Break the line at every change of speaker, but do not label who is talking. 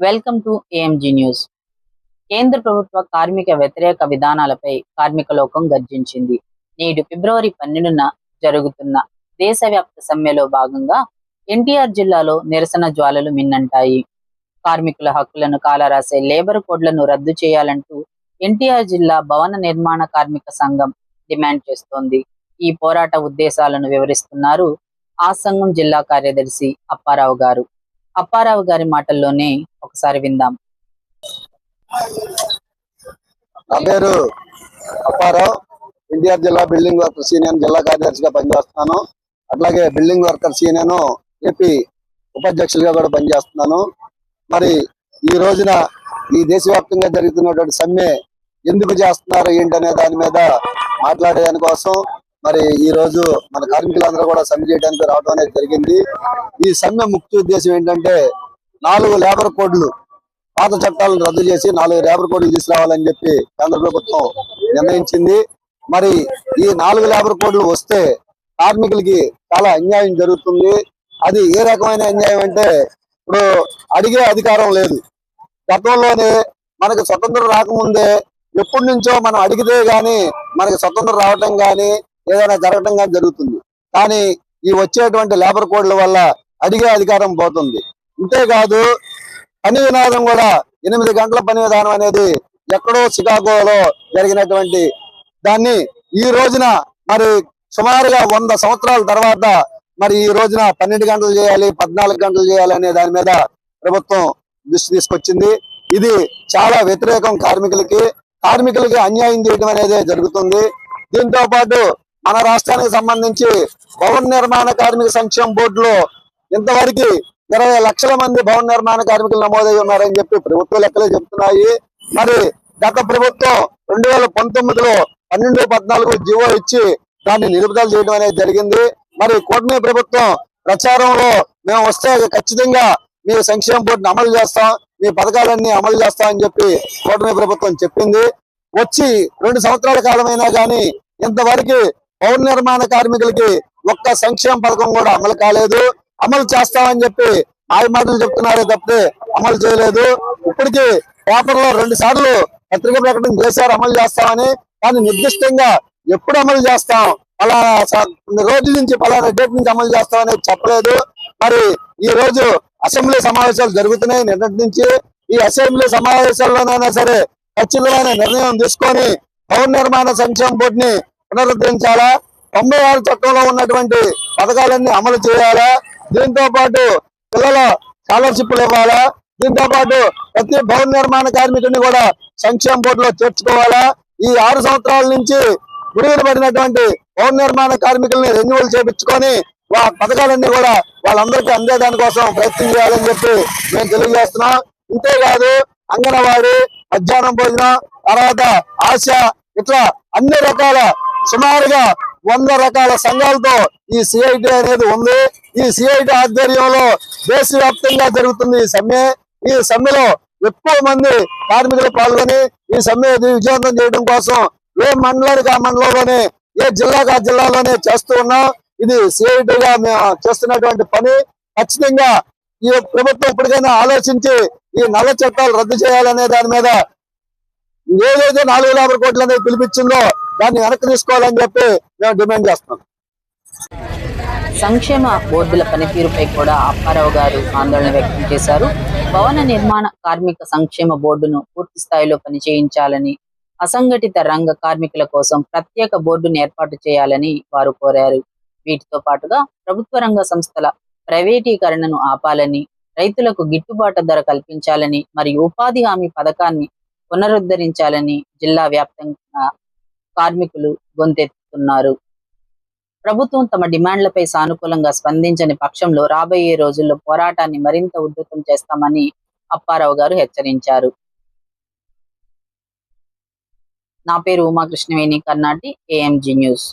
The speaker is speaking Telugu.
వెల్కమ్ టు ఏఎంజీ న్యూస్ కేంద్ర ప్రభుత్వ కార్మిక వ్యతిరేక విధానాలపై కార్మిక లోకం గర్జించింది. నేడు ఫిబ్రవరి పన్నెండున జరుగుతున్న దేశవ్యాప్త సమ్మెలో భాగంగా ఎన్టీఆర్ జిల్లాలో నిరసన జ్వాలలు మిన్నంటాయి. కార్మికుల హక్కులను కాలరాసే లేబర్ కోడ్లను రద్దు చేయాలంటూ ఎన్టీఆర్ జిల్లా భవన నిర్మాణ కార్మిక సంఘం డిమాండ్ చేస్తోంది. ఈ పోరాట ఉద్దేశాలను వివరిస్తున్నారు ఆ సంఘం జిల్లా కార్యదర్శి అప్పారావు గారు. అప్పారావు గారి మాటల్లోనే ఒకసారి విందాం.
నా పేరు అప్పారావు. ఎన్టీఆర్ జిల్లా బిల్డింగ్ వర్కర్స్ యూనియన్ జిల్లా కార్యదర్శిగా పనిచేస్తున్నాను. అట్లాగే బిల్డింగ్ వర్కర్స్ యూనియన్ ఏపీ ఉపాధ్యక్షులుగా కూడా పనిచేస్తున్నాను. మరి ఈ రోజున ఈ దేశవ్యాప్తంగా జరుగుతున్నటువంటి సమ్మె ఎందుకు చేస్తున్నారు ఏంటనే దాని మీద మాట్లాడేదాని కోసం మరి ఈ రోజు మన కార్మికులందరూ కూడా సమ్మె చేయడానికి రావడం అనేది జరిగింది. ఈ సమ్మె ముఖ్య ఉద్దేశం ఏంటంటే నాలుగు లేబర్ కోడ్లు పాత చట్టాలను రద్దు చేసి నాలుగు లేబర్ కోడ్లు తీసుకురావాలని చెప్పి కేంద్ర ప్రభుత్వం నిర్ణయించింది. మరి ఈ నాలుగు లేబర్ కోడ్లు వస్తే కార్మికులకి చాలా అన్యాయం జరుగుతుంది. అది ఏ రకమైన అన్యాయం అంటే ఇప్పుడు అడిగే అధికారం లేదు. గతంలోనే మనకు స్వతంత్రం రాకముందే ఎప్పటి నుంచో మనం అడిగితే గాని మనకి స్వతంత్రం రావటం కానీ ఏదైనా జరగటం కానీ జరుగుతుంది. కానీ ఈ వచ్చేటువంటి లేబర్ కోడ్ల వల్ల అడిగే అధికారం పోతుంది. అంతేకాదు పని విధానం కూడా ఎనిమిది గంటల పని విధానం అనేది ఎక్కడో చికాగోలో జరిగినటువంటి దాన్ని ఈ రోజున మరి సుమారుగా వంద సంవత్సరాల తర్వాత మరి ఈ రోజున పన్నెండు గంటలు చేయాలి పద్నాలుగు గంటలు చేయాలి అనే దాని మీద ప్రభుత్వం దృష్టి తీసుకొచ్చింది. ఇది చాలా వ్యతిరేకం కార్మికులకి. కార్మికులకి అన్యాయం చేయడం అనేది జరుగుతుంది. దీంతో పాటు మన రాష్ట్రానికి సంబంధించి భవన నిర్మాణ కార్మిక సంక్షేమ బోర్డులో ఇంతవరకు ఇరవై లక్షల మంది భవన నిర్మాణ కార్మికులు నమోదై ఉన్నారని చెప్పి ప్రభుత్వ లెక్కలే చెప్తున్నాయి. మరి గత ప్రభుత్వం రెండు వేల పంతొమ్మిదిలో పన్నెండు పద్నాలుగు జీవో ఇచ్చి దాన్ని నిలుపుదల చేయడం అనేది జరిగింది. మరి కూటమి ప్రభుత్వం ప్రచారంలో మేము వస్తే ఖచ్చితంగా మీ సంక్షేమ బోర్డుని అమలు చేస్తాం మీ పథకాలన్నీ అమలు చేస్తాం అని చెప్పి కూటమి ప్రభుత్వం చెప్పింది. వచ్చి రెండు సంవత్సరాల కాలమైనా కానీ ఇంతవరకు పౌర నిర్మాణ కార్మికులకి ఒక్క సంక్షేమ పథకం కూడా అమలు కాలేదు. అమలు చేస్తామని చెప్పి మాయ మాటలు చెప్తున్నారే తప్పితే అమలు చేయలేదు. ఇప్పటికీ పేపర్లో రెండు సార్లు పత్రిక ప్రకటన చేశారు అమలు చేస్తామని. కానీ నిర్దిష్టంగా ఎప్పుడు అమలు చేస్తాం? అలా కొన్ని రోజుల నుంచి పలానా డేట్ నుంచి అమలు చేస్తామని చెప్పలేదు. మరి ఈ రోజు అసెంబ్లీ సమావేశాలు జరుగుతున్నాయి నిన్నటి నుంచి. ఈ అసెంబ్లీ సమావేశాల్లోనైనా సరే ఖచ్చితమైన నిర్ణయం తీసుకొని భవన నిర్మాణ సంక్షేమ బోర్డుని పునరుద్ధరించాలా? తొంభై ఆరు చట్టంలో ఉన్నటువంటి పథకాలన్నీ అమలు చేయాలా? దీంతో పాటు పిల్లల స్కాలర్షిప్లు ఇవ్వాలా? దీంతో పాటు ప్రతి భవన నిర్మాణ కార్మికుడిని కూడా సంక్షేమ బోర్డులో చేర్చుకోవాలా? ఈ ఆరు సంవత్సరాల నుంచి విడుదల పడినటువంటి భవన నిర్మాణ కార్మికుల్ని రెన్యువల్ చేపించుకొని వా పథకాలన్నీ కూడా వాళ్ళందరికీ అందేదాని కోసం ప్రయత్నం చేయాలని చెప్పి మేము తెలియజేస్తున్నాం. ఇంతేకాదు అంగన్వాడీ మధ్యాహ్నం భోజనం తర్వాత ఆశ ఇట్లా అన్ని రకాల సుమారుగా వంద రకాల సంఘాలతో ఈ సిఐటి అనేది ఉంది. ఈ సిఐటి ఆధ్వర్యంలో దేశవ్యాప్తంగా జరుగుతుంది ఈ సమ్మె. ఈ సమ్మెలో ఎక్కువ మంది కార్మికులు పాల్గొని ఈ సమ్మె విజయవంతం చేయడం కోసం ఏ మండలానికి ఆ మండలంలోనే ఏ జిల్లాకు ఆ జిల్లాలోనే చేస్తూ ఉన్నాం. ఇది సిఐటిగా మేము చేస్తున్నటువంటి పని. ఖచ్చితంగా ఈ ప్రభుత్వం ఇప్పటికైనా ఆలోచించి ఈ నల్ల చట్టాలు రద్దు చేయాలనే దాని మీద ఏదైతే నాలుగు లేబర్ కోట్లు అనేది పిలిపించిందో దాన్ని వెనక్కి తీసుకోవాలని చెప్పి మేము డిమాండ్ చేస్తున్నాం.
సంక్షేమ బోర్డుల పనితీరుపై కూడా అప్పారావు గారు ఆందోళన వ్యక్తం చేశారు. భవన నిర్మాణ కార్మిక సంక్షేమ బోర్డును పూర్తి స్థాయిలో పనిచేయించాలని అసంఘటిత రంగ కార్మికుల కోసం ప్రత్యేక బోర్డును ఏర్పాటు చేయాలని వారు కోరారు. వీటితో పాటుగా ప్రభుత్వ రంగ సంస్థల ప్రైవేటీకరణను ఆపాలని రైతులకు గిట్టుబాటు ధర కల్పించాలని మరియు ఉపాధి హామీ పథకాన్ని పునరుద్ధరించాలని జిల్లా వ్యాప్తంగా కార్మికులు గొంతెత్తుతున్నారు. ప్రభుత్వం తమ డిమాండ్లపై సానుకూలంగా స్పందించని పక్షంలో రాబోయే రోజుల్లో పోరాటాన్ని మరింత ఉధృతం చేస్తామని అప్పారావు గారు హెచ్చరించారు. నా పేరు ఉమాకృష్ణవేణి కర్ణాటి ఏఎంజీ న్యూస్.